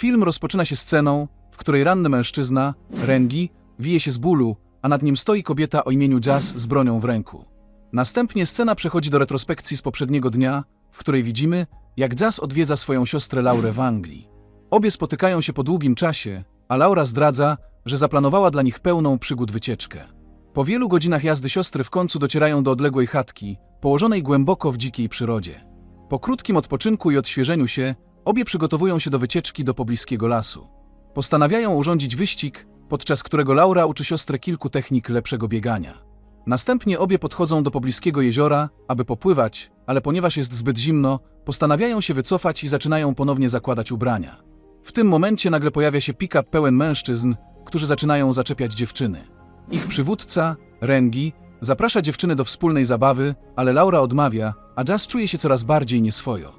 Film rozpoczyna się sceną, w której ranny mężczyzna, Rengi, wije się z bólu, a nad nim stoi kobieta o imieniu Jazz z bronią w ręku. Następnie scena przechodzi do retrospekcji z poprzedniego dnia, w której widzimy, jak Jazz odwiedza swoją siostrę Laurę w Anglii. Obie spotykają się po długim czasie, a Laura zdradza, że zaplanowała dla nich pełną przygód wycieczkę. Po wielu godzinach jazdy siostry w końcu docierają do odległej chatki, położonej głęboko w dzikiej przyrodzie. Po krótkim odpoczynku i odświeżeniu się, obie przygotowują się do wycieczki do pobliskiego lasu. Postanawiają urządzić wyścig, podczas którego Laura uczy siostrę kilku technik lepszego biegania. Następnie obie podchodzą do pobliskiego jeziora, aby popływać, ale ponieważ jest zbyt zimno, postanawiają się wycofać i zaczynają ponownie zakładać ubrania. W tym momencie nagle pojawia się pick-up pełen mężczyzn, którzy zaczynają zaczepiać dziewczyny. Ich przywódca, Rengi, zaprasza dziewczyny do wspólnej zabawy, ale Laura odmawia, a Jazz czuje się coraz bardziej nieswojo.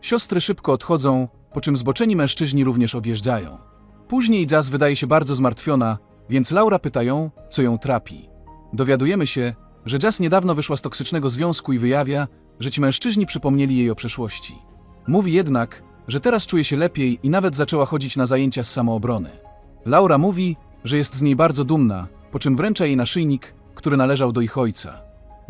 Siostry szybko odchodzą, po czym zboczeni mężczyźni również odjeżdżają. Później Jazz wydaje się bardzo zmartwiona, więc Laura pyta ją, co ją trapi. Dowiadujemy się, że Jazz niedawno wyszła z toksycznego związku i wyjawia, że ci mężczyźni przypomnieli jej o przeszłości. Mówi jednak, że teraz czuje się lepiej i nawet zaczęła chodzić na zajęcia z samoobrony. Laura mówi, że jest z niej bardzo dumna, po czym wręcza jej naszyjnik, który należał do ich ojca.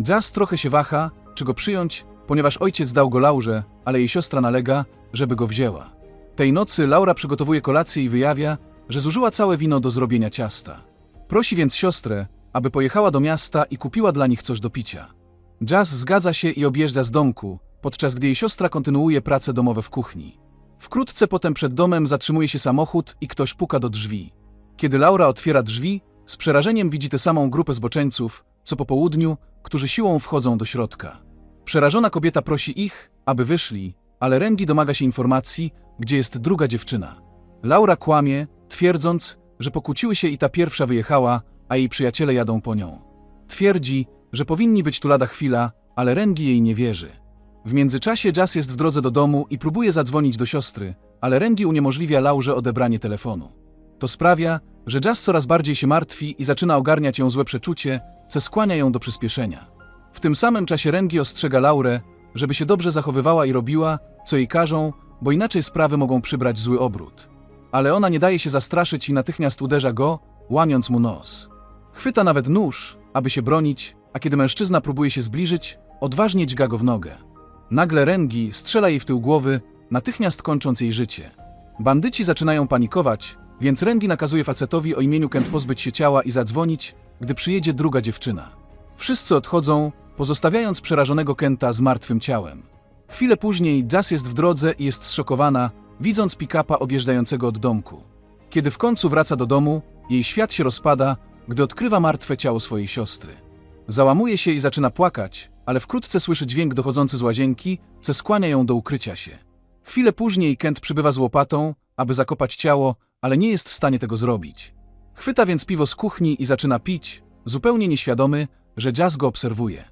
Jazz trochę się waha, czy go przyjąć, ponieważ ojciec dał go Laurze, ale jej siostra nalega, żeby go wzięła. Tej nocy Laura przygotowuje kolację i wyjawia, że zużyła całe wino do zrobienia ciasta. Prosi więc siostrę, aby pojechała do miasta i kupiła dla nich coś do picia. Jazz zgadza się i objeżdża z domku, podczas gdy jej siostra kontynuuje prace domowe w kuchni. Wkrótce potem przed domem zatrzymuje się samochód i ktoś puka do drzwi. Kiedy Laura otwiera drzwi, z przerażeniem widzi tę samą grupę zboczeńców, co po południu, którzy siłą wchodzą do środka. Przerażona kobieta prosi ich, aby wyszli, ale Rengi domaga się informacji, gdzie jest druga dziewczyna. Laura kłamie, twierdząc, że pokłóciły się i ta pierwsza wyjechała, a jej przyjaciele jadą po nią. Twierdzi, że powinni być tu lada chwila, ale Rengi jej nie wierzy. W międzyczasie Jazz jest w drodze do domu i próbuje zadzwonić do siostry, ale Rengi uniemożliwia Laurze odebranie telefonu. To sprawia, że Jazz coraz bardziej się martwi i zaczyna ogarniać ją złe przeczucie, co skłania ją do przyspieszenia. W tym samym czasie Rengi ostrzega Laurę, żeby się dobrze zachowywała i robiła, co jej każą, bo inaczej sprawy mogą przybrać zły obrót. Ale ona nie daje się zastraszyć i natychmiast uderza go, łamiąc mu nos. Chwyta nawet nóż, aby się bronić, a kiedy mężczyzna próbuje się zbliżyć, odważnie dźga go w nogę. Nagle Rengi strzela jej w tył głowy, natychmiast kończąc jej życie. Bandyci zaczynają panikować, więc Rengi nakazuje facetowi o imieniu Kent pozbyć się ciała i zadzwonić, gdy przyjedzie druga dziewczyna. Wszyscy odchodzą, pozostawiając przerażonego Kenta z martwym ciałem. Chwilę później Jazz jest w drodze i jest zszokowana, widząc pick-upa odjeżdżającego od domku. Kiedy w końcu wraca do domu, jej świat się rozpada, gdy odkrywa martwe ciało swojej siostry. Załamuje się i zaczyna płakać, ale wkrótce słyszy dźwięk dochodzący z łazienki, co skłania ją do ukrycia się. Chwilę później Kent przybywa z łopatą, aby zakopać ciało, ale nie jest w stanie tego zrobić. Chwyta więc piwo z kuchni i zaczyna pić, zupełnie nieświadomy, że Jazz go obserwuje.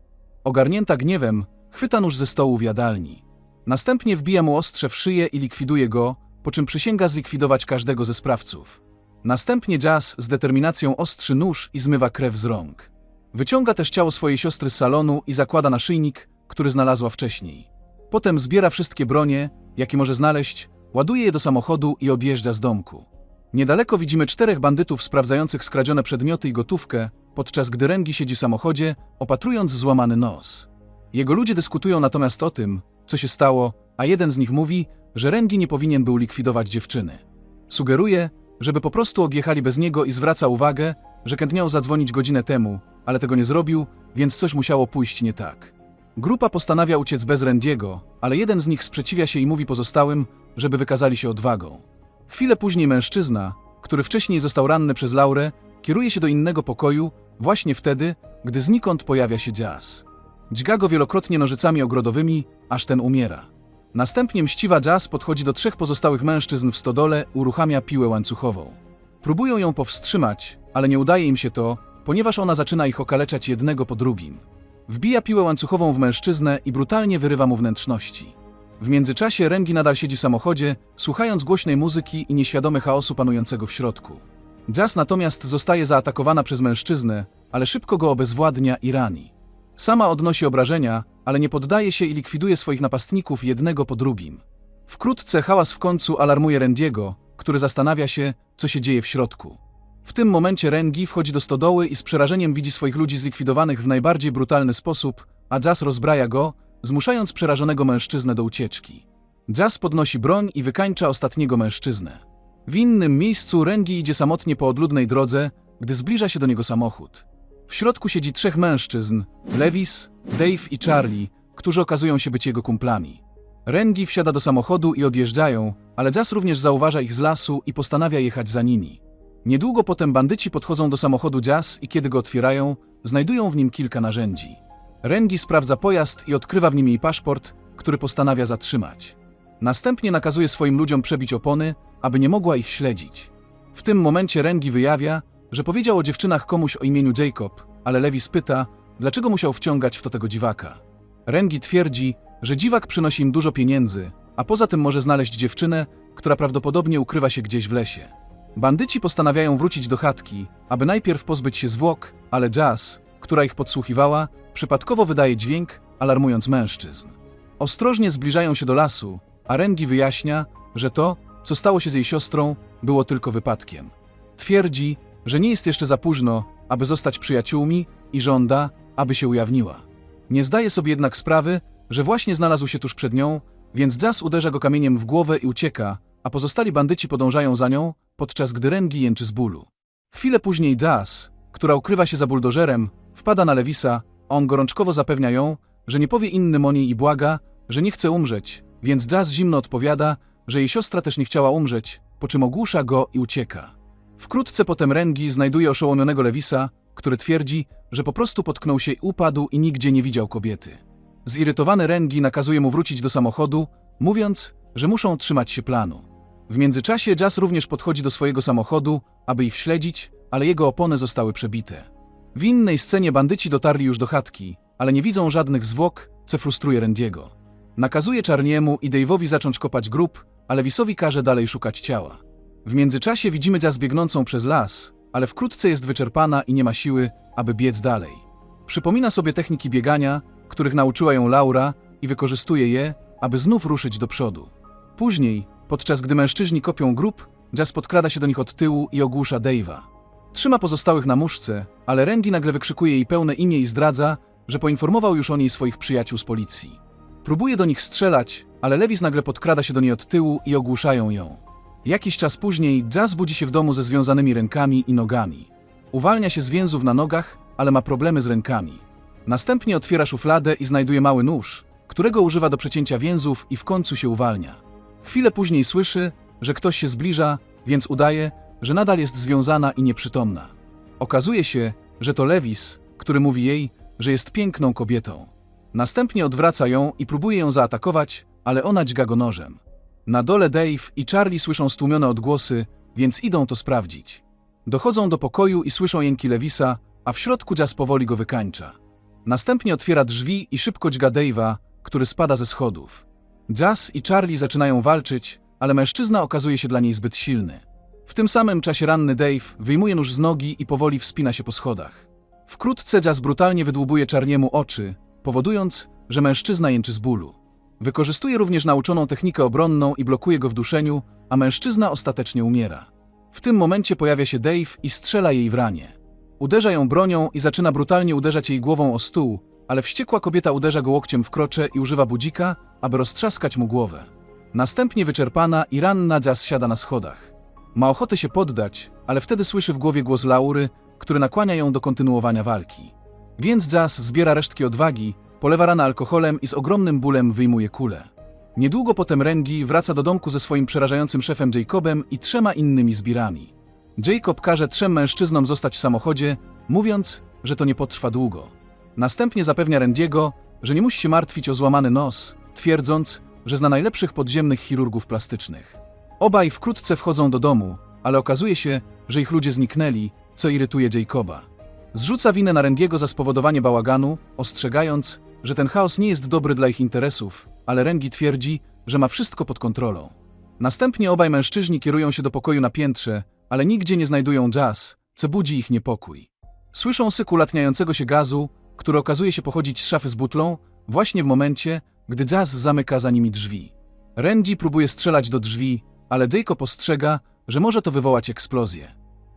Ogarnięta gniewem, chwyta nóż ze stołu w jadalni. Następnie wbija mu ostrze w szyję i likwiduje go, po czym przysięga zlikwidować każdego ze sprawców. Następnie Jazz z determinacją ostrzy nóż i zmywa krew z rąk. Wyciąga też ciało swojej siostry z salonu i zakłada naszyjnik, który znalazła wcześniej. Potem zbiera wszystkie bronie, jakie może znaleźć, ładuje je do samochodu i objeżdża z domku. Niedaleko widzimy czterech bandytów sprawdzających skradzione przedmioty i gotówkę, podczas gdy Rengi siedzi w samochodzie, opatrując złamany nos. Jego ludzie dyskutują natomiast o tym, co się stało, a jeden z nich mówi, że Rengi nie powinien był likwidować dziewczyny. Sugeruje, żeby po prostu odjechali bez niego i zwraca uwagę, że Kent miał zadzwonić godzinę temu, ale tego nie zrobił, więc coś musiało pójść nie tak. Grupa postanawia uciec bez Rendiego, ale jeden z nich sprzeciwia się i mówi pozostałym, żeby wykazali się odwagą. Chwilę później mężczyzna, który wcześniej został ranny przez Laurę, kieruje się do innego pokoju, właśnie wtedy, gdy znikąd pojawia się Jazz. Dźga go wielokrotnie nożycami ogrodowymi, aż ten umiera. Następnie mściwa Jazz podchodzi do trzech pozostałych mężczyzn w stodole, uruchamia piłę łańcuchową. Próbują ją powstrzymać, ale nie udaje im się to, ponieważ ona zaczyna ich okaleczać jednego po drugim. Wbija piłę łańcuchową w mężczyznę i brutalnie wyrywa mu wnętrzności. W międzyczasie Rengi nadal siedzi w samochodzie, słuchając głośnej muzyki i nieświadomy chaosu panującego w środku. Jazz natomiast zostaje zaatakowana przez mężczyznę, ale szybko go obezwładnia i rani. Sama odnosi obrażenia, ale nie poddaje się i likwiduje swoich napastników jednego po drugim. Wkrótce hałas w końcu alarmuje Rendiego, który zastanawia się, co się dzieje w środku. W tym momencie Rengi wchodzi do stodoły i z przerażeniem widzi swoich ludzi zlikwidowanych w najbardziej brutalny sposób, a Jazz rozbraja go, zmuszając przerażonego mężczyznę do ucieczki. Jazz podnosi broń i wykańcza ostatniego mężczyznę. W innym miejscu Rengi idzie samotnie po odludnej drodze, gdy zbliża się do niego samochód. W środku siedzi trzech mężczyzn, Lewis, Dave i Charlie, którzy okazują się być jego kumplami. Rengi wsiada do samochodu i odjeżdżają, ale Jazz również zauważa ich z lasu i postanawia jechać za nimi. Niedługo potem bandyci podchodzą do samochodu Jazz i kiedy go otwierają, znajdują w nim kilka narzędzi. Rengi sprawdza pojazd i odkrywa w nim jej paszport, który postanawia zatrzymać. Następnie nakazuje swoim ludziom przebić opony, aby nie mogła ich śledzić. W tym momencie Rengi wyjawia, że powiedział o dziewczynach komuś o imieniu Jacob, ale Lewis pyta, dlaczego musiał wciągać w to tego dziwaka. Rengi twierdzi, że dziwak przynosi im dużo pieniędzy, a poza tym może znaleźć dziewczynę, która prawdopodobnie ukrywa się gdzieś w lesie. Bandyci postanawiają wrócić do chatki, aby najpierw pozbyć się zwłok, ale Jazz, która ich podsłuchiwała, przypadkowo wydaje dźwięk, alarmując mężczyzn. Ostrożnie zbliżają się do lasu, a Rengi wyjaśnia, że to, co stało się z jej siostrą, było tylko wypadkiem. Twierdzi, że nie jest jeszcze za późno, aby zostać przyjaciółmi i żąda, aby się ujawniła. Nie zdaje sobie jednak sprawy, że właśnie znalazł się tuż przed nią, więc Jazz uderza go kamieniem w głowę i ucieka, a pozostali bandyci podążają za nią, podczas gdy Rengi jęczy z bólu. Chwilę później Jazz, która ukrywa się za buldożerem, wpada na Lewisa, on gorączkowo zapewnia ją, że nie powie innym o niej i błaga, że nie chce umrzeć, więc Jazz zimno odpowiada, że jej siostra też nie chciała umrzeć, po czym ogłusza go i ucieka. Wkrótce potem Rengi znajduje oszołomionego Lewisa, który twierdzi, że po prostu potknął się i upadł i nigdzie nie widział kobiety. Zirytowany Rengi nakazuje mu wrócić do samochodu, mówiąc, że muszą trzymać się planu. W międzyczasie Jazz również podchodzi do swojego samochodu, aby ich śledzić, ale jego opony zostały przebite. W innej scenie bandyci dotarli już do chatki, ale nie widzą żadnych zwłok, co frustruje Rendiego. Nakazuje Czarniemu i Dave'owi zacząć kopać grób, a Lewisowi każe dalej szukać ciała. W międzyczasie widzimy Jazz biegnącą przez las, ale wkrótce jest wyczerpana i nie ma siły, aby biec dalej. Przypomina sobie techniki biegania, których nauczyła ją Laura i wykorzystuje je, aby znów ruszyć do przodu. Później, podczas gdy mężczyźni kopią grób, Jazz podkrada się do nich od tyłu i ogłusza Dave'a. Trzyma pozostałych na muszce, ale Randy nagle wykrzykuje jej pełne imię i zdradza, że poinformował już o niej swoich przyjaciół z policji. Próbuje do nich strzelać, ale Lewis nagle podkrada się do niej od tyłu i ogłuszają ją. Jakiś czas później Jazz budzi się w domu ze związanymi rękami i nogami. Uwalnia się z więzów na nogach, ale ma problemy z rękami. Następnie otwiera szufladę i znajduje mały nóż, którego używa do przecięcia więzów i w końcu się uwalnia. Chwilę później słyszy, że ktoś się zbliża, więc udaje, że nadal jest związana i nieprzytomna. Okazuje się, że to Lewis, który mówi jej, że jest piękną kobietą. Następnie odwraca ją i próbuje ją zaatakować, ale ona dźga go nożem. Na dole Dave i Charlie słyszą stłumione odgłosy, więc idą to sprawdzić. Dochodzą do pokoju i słyszą jęki Lewisa, a w środku Jazz powoli go wykańcza. Następnie otwiera drzwi i szybko dźga Dave'a, który spada ze schodów. Jazz i Charlie zaczynają walczyć, ale mężczyzna okazuje się dla niej zbyt silny. W tym samym czasie ranny Dave wyjmuje nóż z nogi i powoli wspina się po schodach. Wkrótce Jazz brutalnie wydłubuje Czarniemu oczy, powodując, że mężczyzna jęczy z bólu. Wykorzystuje również nauczoną technikę obronną i blokuje go w duszeniu, a mężczyzna ostatecznie umiera. W tym momencie pojawia się Dave i strzela jej w ranie. Uderza ją bronią i zaczyna brutalnie uderzać jej głową o stół, ale wściekła kobieta uderza go łokciem w krocze i używa budzika, aby roztrzaskać mu głowę. Następnie wyczerpana i ranna Jazz siada na schodach. Ma ochotę się poddać, ale wtedy słyszy w głowie głos Laury, który nakłania ją do kontynuowania walki. Więc Jazz zbiera resztki odwagi, polewa ranę alkoholem i z ogromnym bólem wyjmuje kulę. Niedługo potem Rengi wraca do domku ze swoim przerażającym szefem Jacobem i trzema innymi zbirami. Jacob każe trzem mężczyznom zostać w samochodzie, mówiąc, że to nie potrwa długo. Następnie zapewnia Rendiego, że nie musi się martwić o złamany nos, twierdząc, że zna najlepszych podziemnych chirurgów plastycznych. Obaj wkrótce wchodzą do domu, ale okazuje się, że ich ludzie zniknęli, co irytuje Jacoba. Zrzuca winę na Rendiego za spowodowanie bałaganu, ostrzegając, że ten chaos nie jest dobry dla ich interesów, ale Rengi twierdzi, że ma wszystko pod kontrolą. Następnie obaj mężczyźni kierują się do pokoju na piętrze, ale nigdzie nie znajdują jazz, co budzi ich niepokój. Słyszą syku latniającego się gazu, który okazuje się pochodzić z szafy z butlą, właśnie w momencie, gdy Jazz zamyka za nimi drzwi. Randy próbuje strzelać do drzwi, ale Jacob ostrzega, że może to wywołać eksplozję.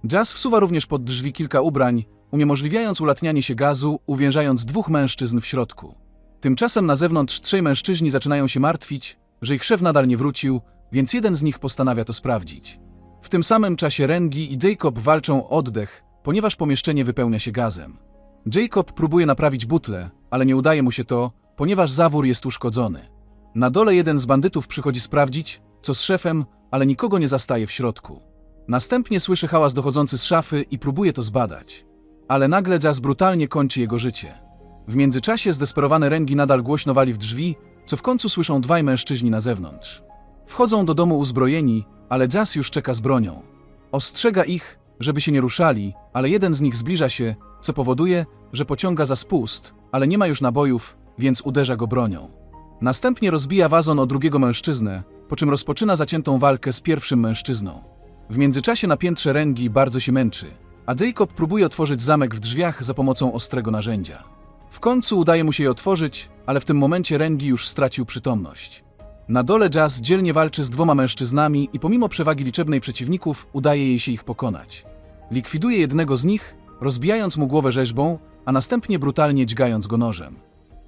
Jazz wsuwa również pod drzwi kilka ubrań, uniemożliwiając ulatnianie się gazu, uwiężając dwóch mężczyzn w środku. Tymczasem na zewnątrz trzej mężczyźni zaczynają się martwić, że ich szef nadal nie wrócił, więc jeden z nich postanawia to sprawdzić. W tym samym czasie Rengi i Jacob walczą o oddech, ponieważ pomieszczenie wypełnia się gazem. Jacob próbuje naprawić butlę, ale nie udaje mu się to, ponieważ zawór jest uszkodzony. Na dole jeden z bandytów przychodzi sprawdzić, co z szefem, ale nikogo nie zastaje w środku. Następnie słyszy hałas dochodzący z szafy i próbuje to zbadać. Ale nagle Jazz brutalnie kończy jego życie. W międzyczasie zdesperowany Rengi nadal głośno wali w drzwi, co w końcu słyszą dwaj mężczyźni na zewnątrz. Wchodzą do domu uzbrojeni, ale Jazz już czeka z bronią. Ostrzega ich, żeby się nie ruszali, ale jeden z nich zbliża się, co powoduje, że pociąga za spust, ale nie ma już nabojów, więc uderza go bronią. Następnie rozbija wazon o drugiego mężczyznę, po czym rozpoczyna zaciętą walkę z pierwszym mężczyzną. W międzyczasie na piętrze Rengi bardzo się męczy, a Jacob próbuje otworzyć zamek w drzwiach za pomocą ostrego narzędzia. W końcu udaje mu się je otworzyć, ale w tym momencie Rengi już stracił przytomność. Na dole Jazz dzielnie walczy z dwoma mężczyznami i pomimo przewagi liczebnej przeciwników udaje jej się ich pokonać. Likwiduje jednego z nich, rozbijając mu głowę rzeźbą, a następnie brutalnie dźgając go nożem.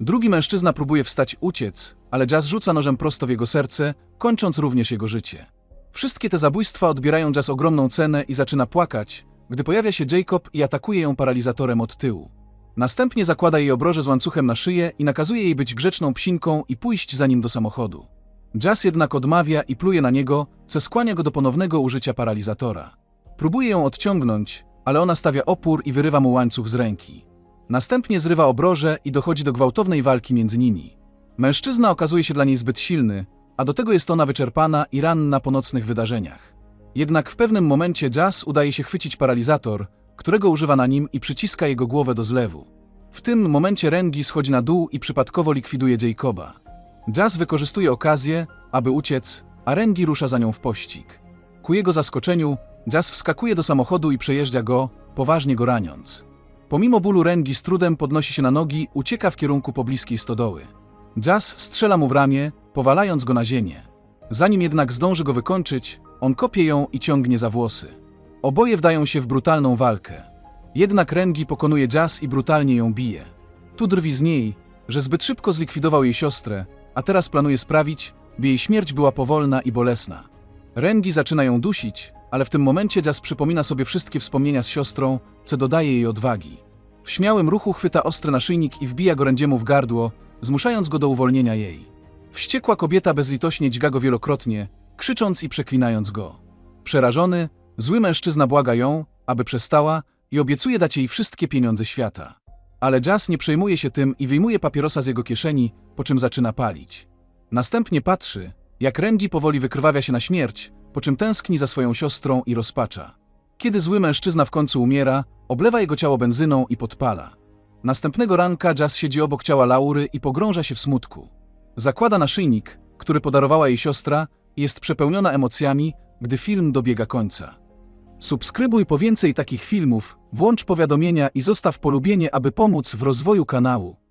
Drugi mężczyzna próbuje wstać uciec, ale Jazz rzuca nożem prosto w jego serce, kończąc również jego życie. Wszystkie te zabójstwa odbierają Jazz ogromną cenę i zaczyna płakać, gdy pojawia się Jacob i atakuje ją paralizatorem od tyłu. Następnie zakłada jej obroże z łańcuchem na szyję i nakazuje jej być grzeczną psinką i pójść za nim do samochodu. Jazz jednak odmawia i pluje na niego, co skłania go do ponownego użycia paralizatora. Próbuje ją odciągnąć, ale ona stawia opór i wyrywa mu łańcuch z ręki. Następnie zrywa obroże i dochodzi do gwałtownej walki między nimi. Mężczyzna okazuje się dla niej zbyt silny, a do tego jest ona wyczerpana i ranna po nocnych wydarzeniach. Jednak w pewnym momencie Jazz udaje się chwycić paralizator, którego używa na nim i przyciska jego głowę do zlewu. W tym momencie Rengi schodzi na dół i przypadkowo likwiduje Jacoba. Jazz wykorzystuje okazję, aby uciec, a Rengi rusza za nią w pościg. Ku jego zaskoczeniu, Jazz wskakuje do samochodu i przejeżdża go, poważnie go raniąc. Pomimo bólu Rengi z trudem podnosi się na nogi, ucieka w kierunku pobliskiej stodoły. Jazz strzela mu w ramię, powalając go na ziemię. Zanim jednak zdąży go wykończyć, on kopie ją i ciągnie za włosy. Oboje wdają się w brutalną walkę. Jednak Rengi pokonuje Jazz i brutalnie ją bije. Tu drwi z niej, że zbyt szybko zlikwidował jej siostrę, a teraz planuje sprawić, by jej śmierć była powolna i bolesna. Rengi zaczyna ją dusić, ale w tym momencie Jazz przypomina sobie wszystkie wspomnienia z siostrą, co dodaje jej odwagi. W śmiałym ruchu chwyta ostry naszyjnik i wbija go rędziemu w gardło, zmuszając go do uwolnienia jej. Wściekła kobieta bezlitośnie dźga go wielokrotnie, krzycząc i przeklinając go. Przerażony, zły mężczyzna błaga ją, aby przestała i obiecuje dać jej wszystkie pieniądze świata. Ale Jazz nie przejmuje się tym i wyjmuje papierosa z jego kieszeni, po czym zaczyna palić. Następnie patrzy, jak Rengi powoli wykrwawia się na śmierć, po czym tęskni za swoją siostrą i rozpacza. Kiedy zły mężczyzna w końcu umiera, oblewa jego ciało benzyną i podpala. Następnego ranka Jazz siedzi obok ciała Laury i pogrąża się w smutku. Zakłada naszyjnik, który podarowała jej siostra jest przepełniona emocjami, gdy film dobiega końca. Subskrybuj po więcej takich filmów, włącz powiadomienia i zostaw polubienie, aby pomóc w rozwoju kanału.